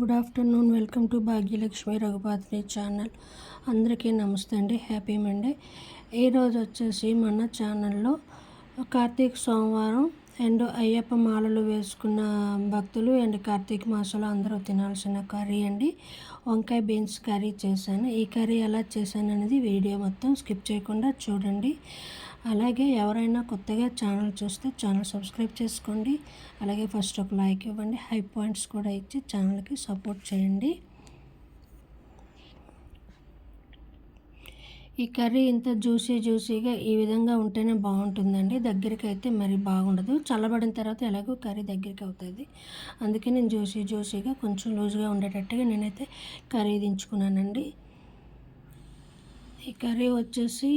Good afternoon. Welcome to Bhagyalakshmi Raghupatri channel. అందరికీ నమస్తే అండి. Happy Monday. ఈరోజు వచ్చేసి మన ఛానల్లో కార్తీక సోమవారం అండ్ అయ్యప్ప మాలలు వేసుకున్న భక్తులు అండ్ కార్తీక మాసంలో అందరూ తినాల్సిన కర్రీ అండి. వంకాయ బీన్స్ కర్రీ చేశాను. ఈ కర్రీ ఎలా చేశాను అనేది వీడియో మొత్తం స్కిప్ చేయకుండా చూడండి. అలాగే ఎవరైనా కొత్తగా ఛానల్ చూస్తే ఛానల్ సబ్స్క్రైబ్ చేసుకోండి. అలాగే ఫస్ట్ ఒక లైక్ ఇవ్వండి. హై పాయింట్స్ కూడా ఇచ్చి ఛానల్కి సపోర్ట్ చేయండి. ఈ కర్రీ ఇంత జ్యూసీ జ్యూసీగా ఈ విధంగా ఉంటేనే బాగుంటుందండి. దగ్గరికి అయితే మరి బాగుండదు. చల్లబడిన తర్వాత ఎలాగో కర్రీ దగ్గరికి అవుతుంది. అందుకే నేను జ్యూసీ జ్యూసీగా కొంచెం లూజ్గా ఉండేటట్టుగా నేనైతే కర్రీ దించుకున్నానండి. ఈ కర్రీ వచ్చేసి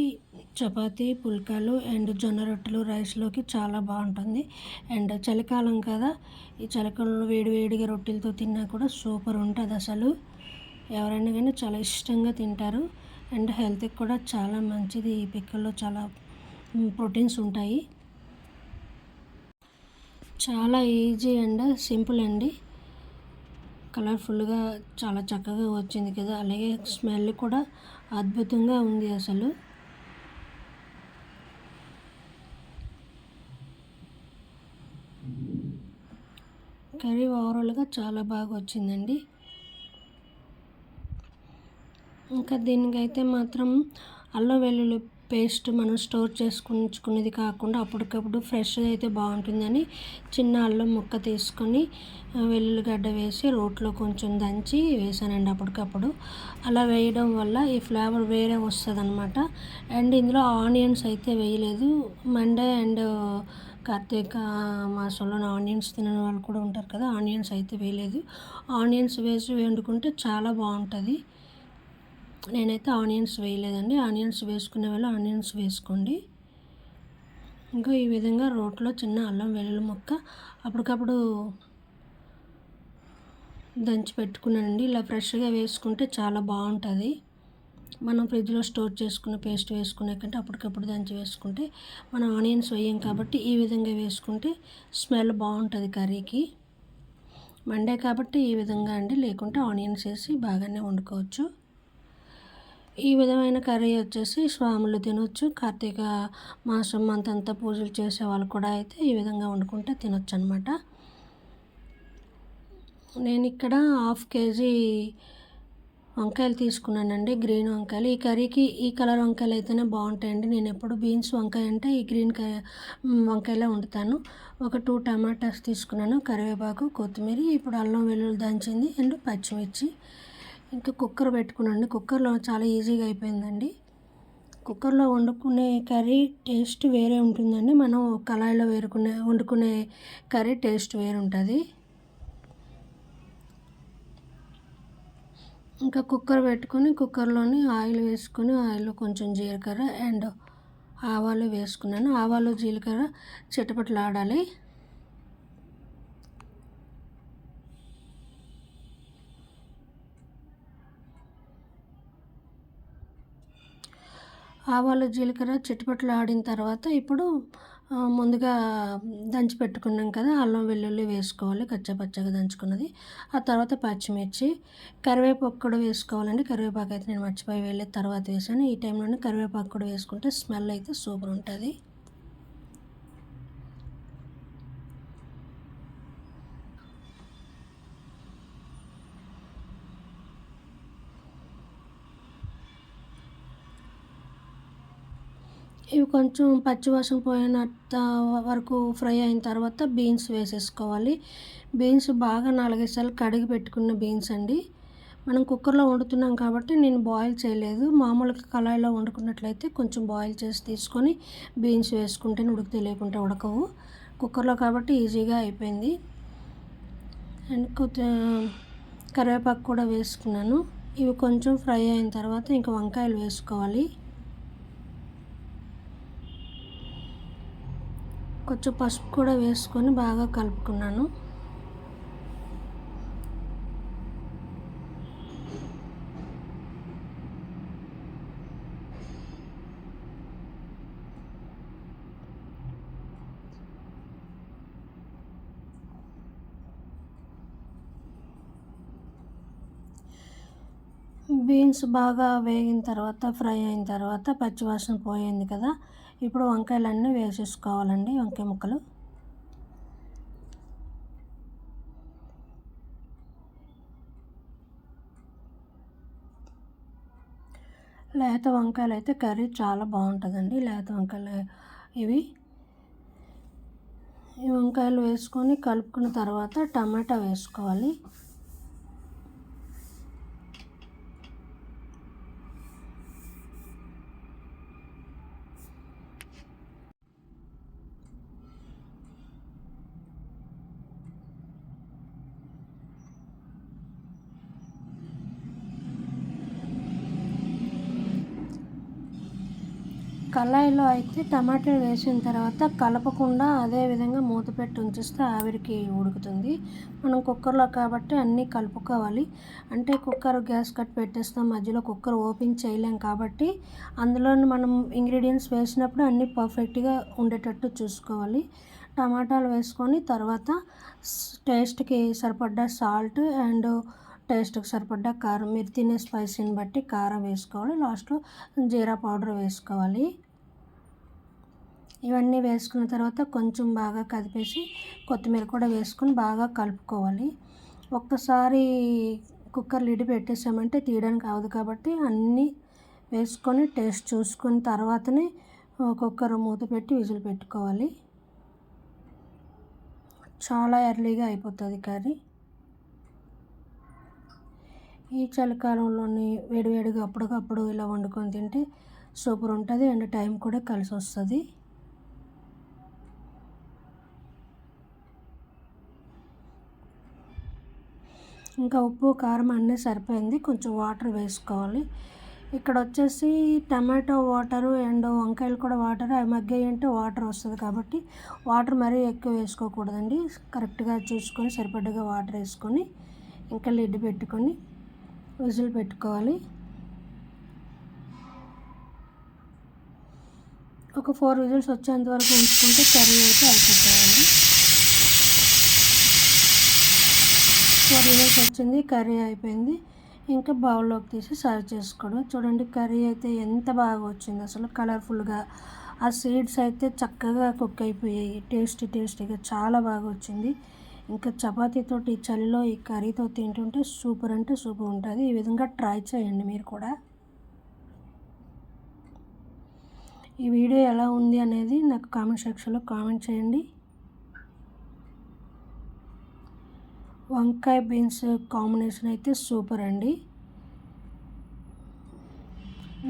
చపాతీ పుల్కాలు అండ్ జొన్న రొట్టెలు రైస్లోకి చాలా బాగుంటుంది. అండ్ చలికాలం కదా ఈ చలికాలంలో వేడి వేడిగా రొట్టెలతో తిన్నా కూడా సూపర్ ఉంటుంది అసలు ఎవరైనా కానీ చాలా ఇష్టంగా తింటారు. అండ్ హెల్త్కి కూడా చాలా మంచిది. ఈ పిక్కల్లో చాలా ప్రోటీన్స్ ఉంటాయి. చాలా ఈజీ అండ్ సింపుల్ అండి. కలర్ఫుల్గా చాలా చక్కగా వచ్చింది కదా. అలాగే స్మెల్ కూడా అద్భుతంగా ఉంది అసలు. కర్రీ ఓవరాల్గా చాలా బాగా వచ్చిందండి. ఇంకా దీనికైతే మాత్రం అల్లం వెల్లుల్లి పేస్ట్ మనం స్టోర్ చేసుకుంచుకునేది కాకుండా అప్పటికప్పుడు ఫ్రెష్ అయితే బాగుంటుందని చిన్న అల్లం ముక్క తీసుకొని వెల్లుల్లిగడ్డ వేసి రోట్లో కొంచెం దంచి వేసానండి అప్పటికప్పుడు. అలా వేయడం వల్ల ఈ ఫ్లేవర్ వేరే వస్తుంది అనమాట అండ్ ఇందులో ఆనియన్స్ అయితే వేయలేదు. మండే అండ్ కార్తీక మాసంలో ఆనియన్స్ తినని వాళ్ళు కూడా ఉంటారు కదా ఆనియన్స్ అయితే వేయలేదు. ఆనియన్స్ వేసి వండుకుంటే చాలా బాగుంటుంది. నేనైతే ఆనియన్స్ వేయలేదండి. ఆనియన్స్ వేసుకునే వాళ్ళు ఆనియన్స్ వేసుకోండి. ఇంకా ఈ విధంగా రోట్లో చిన్న అల్లం వెల్లుల్లి ముక్క అప్పటికప్పుడు దంచి పెట్టుకున్నానండి. ఇలా ఫ్రెష్గా వేసుకుంటే చాలా బాగుంటుంది. మనం ఫ్రిడ్జ్లో స్టోర్ చేసుకున్న పేస్ట్ వేసుకునే కంటే అప్పటికప్పుడు దంచి వేసుకుంటే మనం ఆనియన్స్ వేయం కాబట్టి ఈ విధంగా వేసుకుంటే స్మెల్ బాగుంటుంది కర్రీకి. మండే కాబట్టి ఈ విధంగా అండి. లేకుంటే ఆనియన్స్ వేసి బాగానే వండుకోవచ్చు. ఈ విధమైన కర్రీ వచ్చేసి స్వాములు తినొచ్చు. కార్తీక మాసం అంతంతా పూజలు చేసే వాళ్ళు కూడా అయితే ఈ విధంగా వండుకుంటే తినొచ్చు అనమాట నేను ఇక్కడ హాఫ్ కేజీ వంకాయలు తీసుకున్నానండి గ్రీన్ వంకాయలు. ఈ కర్రీకి ఈ కలర్ వంకాయలు అయితేనే బాగుంటాయండి. నేను ఎప్పుడు బీన్స్ వంకాయ అంటే ఈ గ్రీన్ వంకాయలే వండుతాను. ఒక టూ టమాటాస్ తీసుకున్నాను కరివేపాకు కొత్తిమీర ఇప్పుడు అల్లం వెల్లుల్లి దంచింది అండ్ పచ్చిమిర్చి. ఇంకా కుక్కర్ పెట్టుకున్నాను కుక్కర్లో చాలా ఈజీగా అయిపోయిందండి. కుక్కర్లో వండుకునే కర్రీ టేస్ట్ వేరే ఉంటుందండి. మనం కళాయిలో వేరుకునే వండుకునే కర్రీ టేస్ట్ వేరు ఉంటుంది ఇంకా కుక్కర్ పెట్టుకొని కుక్కర్లోని ఆయిల్ వేసుకొని ఆయిల్లో కొంచెం జీలకర్ర అండ్ ఆవాలు వేసుకున్నాను. ఆవాలు జీలకర్ర చిటపట్లాడాలి. ఆవాలు జీలకర్ర చిట్టుపట్లు ఆడిన తర్వాత ఇప్పుడు ముందుగా దంచి పెట్టుకున్నాం కదా అల్లం వెల్లుల్లి వేసుకోవాలి కచ్చపచ్చగా దంచుకున్నది. ఆ తర్వాత పచ్చిమిర్చి కరివేపాకు కూడా వేసుకోవాలండి. కరివేపాకు అయితే నేను మర్చిపోయి వెళ్ళే తర్వాత వేసాను. ఈ టైంలోనే కరివేపాకు కూడా వేసుకుంటే స్మెల్ అయితే సూపర్ ఉంటుంది. ఇవి కొంచెం పచ్చివాసన పోయినంత వరకు ఫ్రై అయిన తర్వాత బీన్స్ వేసేసుకోవాలి. బీన్స్ బాగా నాలుగైదు సార్లు కడిగి పెట్టుకున్న బీన్స్ అండి. మనం కుక్కర్లో వండుతున్నాం కాబట్టి నేను బాయిల్ చేయలేదు. మామూలుగా కళాయిలో వండుకున్నట్లయితే కొంచెం బాయిల్ చేసి తీసుకొని బీన్స్ వేసుకుంటే ఉడికితే తెలియకుండా ఉడకవు. కుక్కర్లో కాబట్టి ఈజీగా అయిపోయింది. అండ్ కొద్దిగా కరివేపాకు కూడా వేసుకున్నాను. ఇవి కొంచెం ఫ్రై అయిన తర్వాత ఇంకా వంకాయలు వేసుకోవాలి. కొంచెం పసుపు కూడా వేసుకొని బాగా కలుపుకున్నాను. బీన్స్ బాగా వేగిన తర్వాత ఫ్రై అయిన తర్వాత పచ్చివాసన పోయింది కదా. ఇప్పుడు వంకాయలన్నీ వేసేసుకోవాలండి వంకాయ ముక్కలు. లేత వంకాయలు అయితే కర్రీ చాలా బాగుంటుందండి లేత వంకాయలు ఇవి. ఈ వంకాయలు వేసుకొని కలుపుకున్న తర్వాత టమాటా వేసుకోవాలి. కళాయిలో అయితే టమాటాలు వేసిన తర్వాత కలపకుండా అదే విధంగా మూత పెట్టి ఉంచిస్తే ఆవిరికి ఉడుకుతుంది. మనం కుక్కర్లో కాబట్టి అన్నీ కలుపుకోవాలి. అంటే కుక్కర్ గ్యాస్ కట్ పెట్టేస్తాం మధ్యలో కుక్కర్ ఓపెన్ చేయలేం కాబట్టి అందులో మనం ఇంగ్రీడియంట్స్ వేసినప్పుడు అన్నీ పర్ఫెక్ట్గా ఉండేటట్టు చూసుకోవాలి. టమాటాలు వేసుకొని తర్వాత టేస్ట్కి సరిపడ్డ సాల్ట్ అండ్ టేస్ట్కి సరిపడ్డ కారం మీరు తినే స్పైసీని బట్టి కారం వేసుకోవాలి. లాస్ట్లో జీరా పౌడర్ వేసుకోవాలి. ఇవన్నీ వేసుకున్న తర్వాత కొంచెం బాగా కదిపేసి కొత్తిమీర కూడా వేసుకొని బాగా కలుపుకోవాలి. ఒక్కసారి కుక్కర్ లిడ్ పెట్టేసామంటే తీయడానికి అవ్వదు కాబట్టి అన్నీ వేసుకొని టేస్ట్ చూసుకున్న తర్వాతనే కుక్కర్ మూత పెట్టి విజిల్ పెట్టుకోవాలి. చాలా ఎర్లీగా అయిపోతుంది కర్రీ. ఈ చలికాలంలోని వేడివేడిగా అప్పటికప్పుడు ఇలా వండుకొని తింటే సూపర్ ఉంటుంది అండ్ టైం కూడా కలిసి వస్తుంది. ఇంకా ఉప్పు కారం అన్నీ సరిపోయింది. కొంచెం వాటర్ వేసుకోవాలి. ఇక్కడ వచ్చేసి టమాటో వాటరు అండ్ వంకాయలు కూడా వాటర్. అవి మగ్గాయి అంటే వాటర్ వస్తుంది కాబట్టి వాటర్ మరీ ఎక్కువ వేసుకోకూడదండి. కరెక్ట్గా చూసుకొని సరిపడ్డగా వాటర్ వేసుకొని ఇంకా లిడ్ పెట్టుకొని విజిల్ పెట్టుకోవాలి. ఒక ఫోర్ విజిల్స్ వచ్చేంత వరకు ఉంచుకుంటే కర్రీ అయితే అయిపోతాయండి ఫోర్ విజిల్స్ వచ్చింది కర్రీ అయిపోయింది. ఇంకా బౌల్లోకి తీసి సర్వ్ చేసుకోవడం. చూడండి కర్రీ అయితే ఎంత బాగా వచ్చింది. అసలు కలర్ఫుల్గా ఆ సీడ్స్ అయితే చక్కగా కుక్ అయిపోయాయి. టేస్టీ టేస్టీగా చాలా బాగా వచ్చింది. ఇంకా చపాతీతోటి చలిలో ఈ కర్రీతో తింటుంటే సూపర్ అంటే సూపర్ ఉంటుంది. ఈ విధంగా ట్రై చేయండి మీరు కూడా. ఈ వీడియో ఎలా ఉంది అనేది నాకు కామెంట్ సెక్షన్లో కామెంట్ చేయండి. వంకాయ బీన్స్ కాంబినేషన్ అయితే సూపర్ అండి.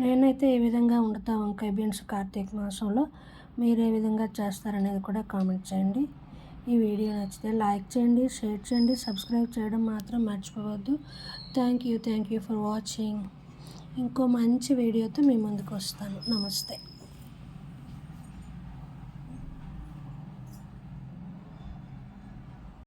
నేనైతే ఏ విధంగా వండుతా వంకాయ బీన్స్ కార్తీక మాసంలో. మీరు ఏ విధంగా చేస్తారనేది కూడా కామెంట్ చేయండి. ఈ వీడియో నచ్చితే లైక్ చేయండి షేర్ చేయండి సబ్స్క్రైబ్ చేయడం మాత్రం మర్చిపోవద్దు. Thank you thank you for watching. ఇంకో మంచి వీడియోతో మీ ముందుకు వస్తాను. నమస్తే.